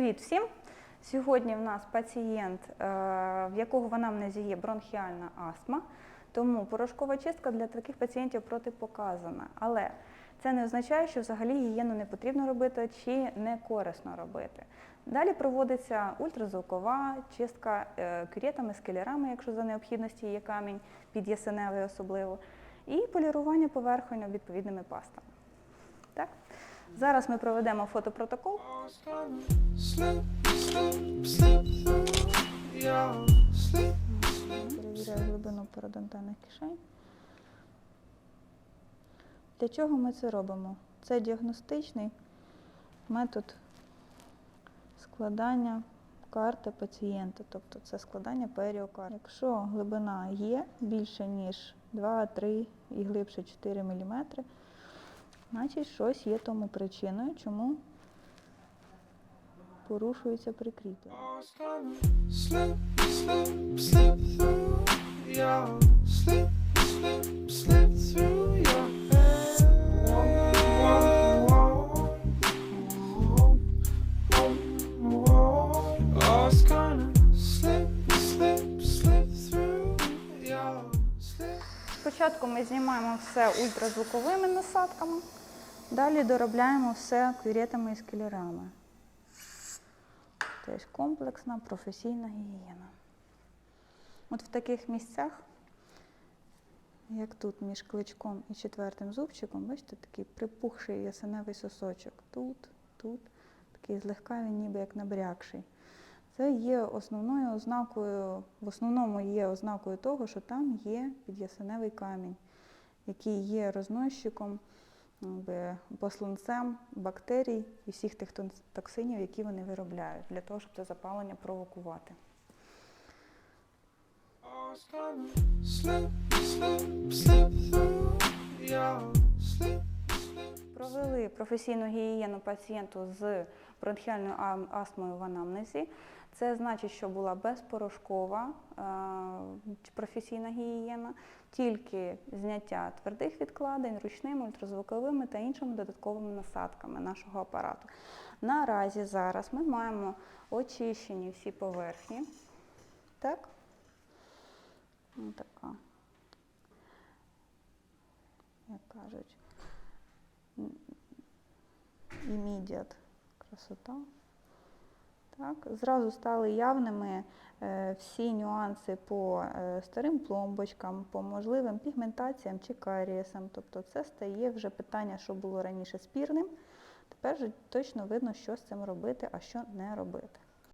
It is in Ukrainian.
Привіт всім! Сьогодні в нас пацієнт, е, в якого в анамнезі є бронхіальна астма, тому порошкова чистка для таких пацієнтів протипоказана. Але це не означає, що взагалі гігієну не потрібно робити чи не корисно робити. Далі проводиться ультразвукова чистка е, кюретами, скелерами, якщо за необхідності є камінь, під'ясеневий особливо, і полірування поверхонь відповідними пастами. Так? Зараз ми проведемо фотопротокол. Перевіряю глибину пародонтальних кишень. Для чого ми це робимо? Це діагностичний метод складання карти пацієнта, тобто це складання періокарти. Якщо глибина є більше, ніж 2, 3 і глибше 4 мм, значить щось є тому причиною, чому порушується прикріплення. Slip, slip, slip through your slip, Спочатку ми знімаємо все ультразвуковими насадками, далі доробляємо все кюретами і скелерами. Тобто комплексна професійна гігієна. От в таких місцях, як тут між кличком і четвертим зубчиком, бачите, такий припухший ясеневий сосочок. Тут, тут, такий злегка він ніби як набрякший. Це є основною ознакою, в основному є ознакою того, що там є під'ясеневий камінь, який є розносчиком, посланцем бактерій і всіх тих токсинів, які вони виробляють, для того, щоб це запалення провокувати. Slip, slip, slip through your slip. Провели професійну гігієну пацієнту з бронхіальною астмою в анамнезі. Це значить, що була безпорошкова е, професійна гігієна, тільки зняття твердих відкладень ручними, ультразвуковими та іншими додатковими насадками нашого апарату. Наразі зараз ми маємо очищені всі поверхні. Так? Ось така, як кажуть, immediate красота. Так, зразу стали явними е, всі нюанси по е, старим пломбочкам, по можливим пігментаціям чи карієсам. Тобто це стає вже питання, що було раніше спірним. Тепер же точно видно, що з цим робити, а що не робити.